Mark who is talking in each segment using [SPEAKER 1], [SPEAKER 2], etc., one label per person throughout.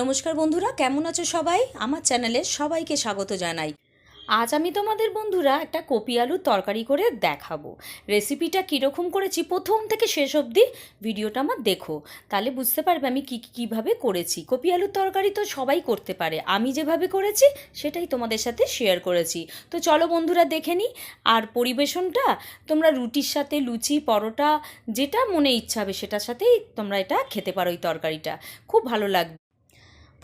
[SPEAKER 1] নমস্কার বন্ধুরা, কেমন আছো সবাই? আমার চ্যানেলে সবাইকে স্বাগত জানাই। আজ আমি তোমাদের বন্ধুরা একটা কপি আলুর তরকারি করে দেখাবো। রেসিপিটা কীরকম করেছি, প্রথম থেকে শেষ অবধি ভিডিওটা আমার দেখো। তাহলে বুঝতে পারবে আমি কী কীভাবে করেছি। কপি আলুর তরকারি তো সবাই করতে পারে। আমি যেভাবে করেছি, সেটাই তোমাদের সাথে শেয়ার করেছি। তো চলো বন্ধুরা, দেখে নিই। আর পরিবেশনটা, তোমরা রুটির সাথে, লুচি, পরোটা, যেটা মনে ইচ্ছা হবে, সেটার সাথেই তোমরা এটা খেতে পারো এই তরকারিটা। খুব ভালো লাগবে।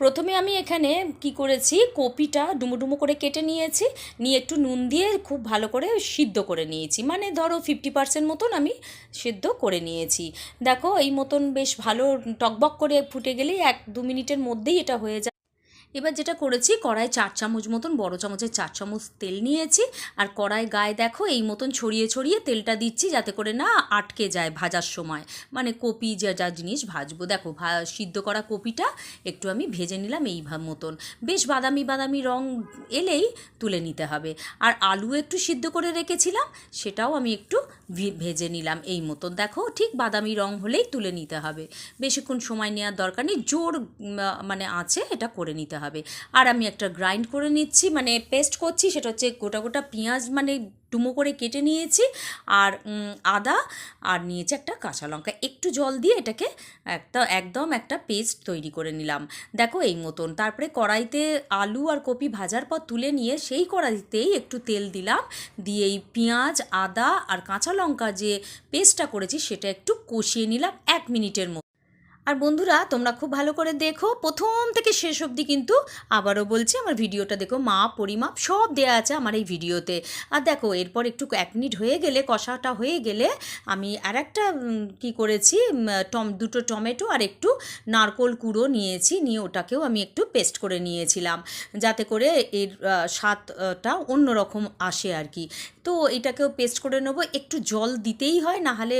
[SPEAKER 1] প্রথমে আমি এখানে কি করেছি, কপিটা ডুমো ডুমো করে কেটে নিয়েছি, নিয়ে একটু নুন দিয়ে খুব ভালো করে সিদ্ধ করে নিয়েছি। মানে ধরো ফিফটি পার্সেন্ট মতন আমি সিদ্ধ করে নিয়েছি। দেখো, এই মতন বেশ ভালো টকবক করে ফুটে গেলেই এক দু মিনিটের মধ্যেই এটা হয়ে যায়। এবার যেটা করেছি, কড়াই চার চামচ মতন, বড় চামচের চার চামচ তেল নিয়েছি। আর কড়াই গায়ে দেখো, এই মতন ছড়িয়ে ছড়িয়ে তেলটা দিচ্ছি যাতে করে না আটকে যায় ভাজার সময়। মানে কপি যা যা জিনিস ভাজবো। দেখো সিদ্ধ করা কপিটা একটু আমি ভেজে নিলাম এই মতন। বেশ বাদামি বাদামি রং এলেই তুলে নিতে হবে। আর আলু একটু সিদ্ধ করে রেখেছিলাম, সেটাও আমি একটু ভেজে নিলাম এই মতন দেখো, ঠিক বাদামি রং হলেই তুলে নিতে হবে। বেশিক্ষণ সময় নেওয়ার দরকার নেই, জোর মানে আছে, এটা করে নিতে হবে। আর আমি একটা গ্রাইন্ড করে নিচ্ছি মানে পেস্ট করছি, সেটা হচ্ছে গোটা গোটা পেঁয়াজ মানে ডুমো করে কেটে নিয়েছি আর আদা আর নিয়েছি একটা কাঁচা লঙ্কা। একটু জল দিয়ে এটাকে একটা, একদম একটা পেস্ট তৈরি করে নিলাম। দেখো এই মতন। তারপরে কড়াইতে আলু আর কপি ভাজার পর তুলে নিয়ে সেই কড়াইতেই একটু তেল দিলাম। দিয়ে এই পেঁয়াজ, আদা আর কাঁচা লঙ্কা যে পেস্টটা করেছি সেটা একটু কষিয়ে নিলাম এক মিনিটের মতো। আর বন্ধুরা, তোমরা খুব ভালো করে দেখো, প্রথম থেকে শেষ অবধি কিন্তু আবারও বলছি, আমার ভিডিওটা দেখো মাপ পরিমাপ সব দেয়া আছে আমার এই ভিডিওতে। আর দেখো, এরপর একটু এক মিনিট হয়ে গেলে, কষাটা হয়ে গেলে আমি আর একটা কি করেছি টম, দুটো টমেটো আর একটু নারকোল কুড়ো নিয়েছি, নিয়ে ওটাকেও আমি একটু পেস্ট করে নিয়েছিলাম, যাতে করে এর স্বাদটা অন্যরকম আসে আর কি। তো এটাকেও পেস্ট করে নেব, একটু জল দিতেই হয় না হলে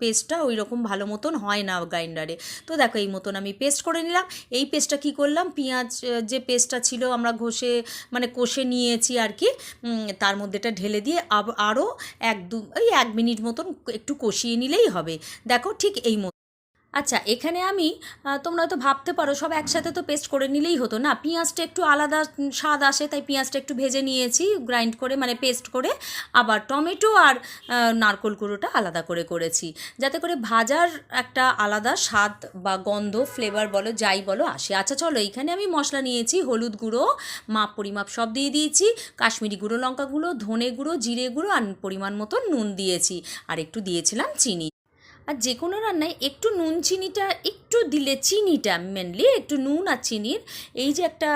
[SPEAKER 1] পেস্টটা ওই রকম ভালো মতন হয় না, গ্রাইন্ডারে। তো দেখো, এই মতন আমি পেস্ট করে নিলাম। এই পেস্টটা কি করলাম? পেঁয়াজ যে পেস্টটা ছিল আমরা ঘষে মানে কষে নিয়েছি আর কি তার মধ্যে এটা ঢেলে দিয়ে আরও এক দু, এই এক মিনিট মতন একটু কষিয়ে নিলেই হবে। দেখো, ঠিক এই আচ্ছা এখানে আমি তোমরা হয়তো ভাবতে পারো, সব একসাথে তো পেস্ট করে নিলেই হতো না। পেঁয়াজটা একটু আলাদা স্বাদ আসে, তাই পেঁয়াজটা একটু ভেজে নিয়েছি গ্রাইন্ড করে মানে পেস্ট করে আবার টমেটো আর নারকোল কুড়োটা আলাদা করে করেছি। যাতে করে ভাজার একটা আলাদা স্বাদ বা গন্ধ ফ্লেভার বলো, যাই বলো আসে। আচ্ছা চলো এইখানে আমি মশলা নিয়েছি, হলুদ গুঁড়ো, মাপ, পরিমাপ সব দিয়ে দিয়েছি, কাশ্মীরি গুঁড়ো, লঙ্কা গুঁড়ো, ধনে গুঁড়ো, জিরে গুঁড়ো, আর পরিমাণ মতো নুন দিয়েছি। আর একটু দিয়েছিলাম চিনি। আর যে কোনো রান্নায় একটু নুন চিনিটা, একটু দিলে চিনিটা মেনলি একটু নুন আর চিনির, এই যে একটা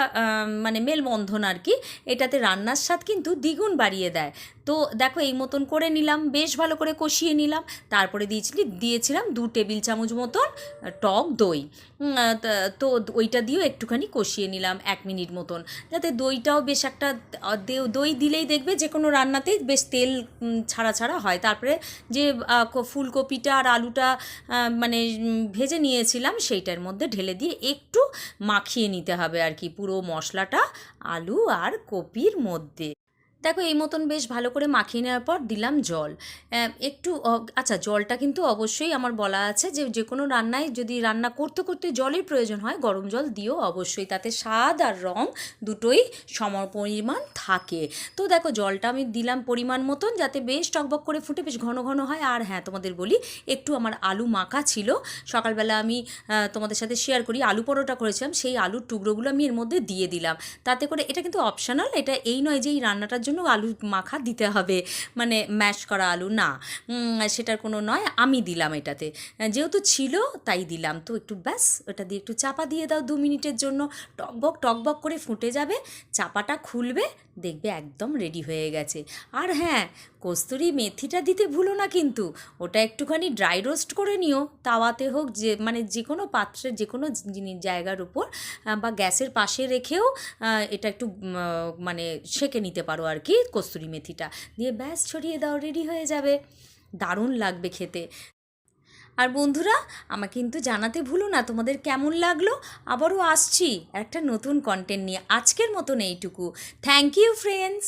[SPEAKER 1] মানে মেলবন্ধন আর কি, এটাতে রান্নার স্বাদ কিন্তু দ্বিগুণ বাড়িয়ে দেয়। তো দেখো এই মতন করে নিলাম, বেশ ভালো করে কষিয়ে নিলাম। তারপরে দিয়েছিলি, দিয়েছিলাম দু টেবিল চামচ মতন টক দই। তা- ওইটা দিয়েও একটুখানি কষিয়ে নিলাম এক মিনিট মতন। যাতে দইটাও বেশ একটা দই দিলেই দেখবে যে কোনো রান্নাতেই বেশ তেল ছাড়া ছাড়া হয়। তারপরে যে ফুলকপিটা আর আলুটা মানে ভেজে নিয়েছিলাম সেইটার মধ্যে ঢেলে দিয়ে একটু মাখিয়ে নিতে হবে আর কি পুরো মশলাটা আলু আর কপির মধ্যে। দেখো, এই মতন বেশ ভালো করে মাখিয়ে নেওয়ার পর দিলাম জল। একটু আচ্ছা জলটা কিন্তু অবশ্যই আমার বলা আছে যে যে কোনো রান্নায় যদি রান্না করতে করতে জলের প্রয়োজন হয়, গরম জল দিও অবশ্যই। তাতে স্বাদ আর রং দুটোই সম পরিমাণ থাকে। তো দেখো, জলটা আমি দিলাম পরিমাণ মতন যাতে বেশ টকবক করে ফুটে বেশ ঘন ঘন হয়। আর হ্যাঁ তোমাদের বলি, একটু আমার আলু মাখা ছিল। সকালবেলা আমি তোমাদের সাথে শেয়ার করি, আলু পরোটা করেছিলাম। সেই আলুর টুকরোগুলো আমি এর মধ্যে দিয়ে দিলাম। তাতে করে এটা কিন্তু অপশানাল এটা এই নয় যে এই রান্নাটার জন্য আলু মাখা দিতে হবে। মানে ম্যাশ করা আলু, না। সেটার কোনো নয়, আমি দিলাম এটাতে। যেহেতু ছিল, তাই দিলাম। তো একটু ব্যাস, ওটা দিয়ে একটু চাপা দিয়ে দাও দু মিনিটের জন্য। টকবক টকবক করে ফুটে যাবে, চাপাটা খুলবে, দেখবে একদম রেডি হয়ে গেছে। আর হ্যাঁ কস্তুরি মেথিটা দিতে ভুলো না কিন্তু। ওটা একটুখানি ড্রাই রোস্ট করে নিও। তাওয়াতে হোক, যে মানে যে কোনো পাত্রে, যে কোনো জিনিস জায়গার উপর বা গ্যাসের পাশে রেখেও এটা একটু মানে সেঁকে নিতে পারো আর কি কস্তুরি মেথিটা? দিয়ে ব্যাস ছড়িয়ে দাও রেডি হয়ে যাবে। দারুণ লাগবে খেতে। আর বন্ধুরা, আমাকে কিন্তু জানাতে ভুলো না তোমাদের কেমন লাগল? আবারও আসছি একটা নতুন কন্টেন্ট নিয়ে। আজকের মতন এইটুকু। Thank you friends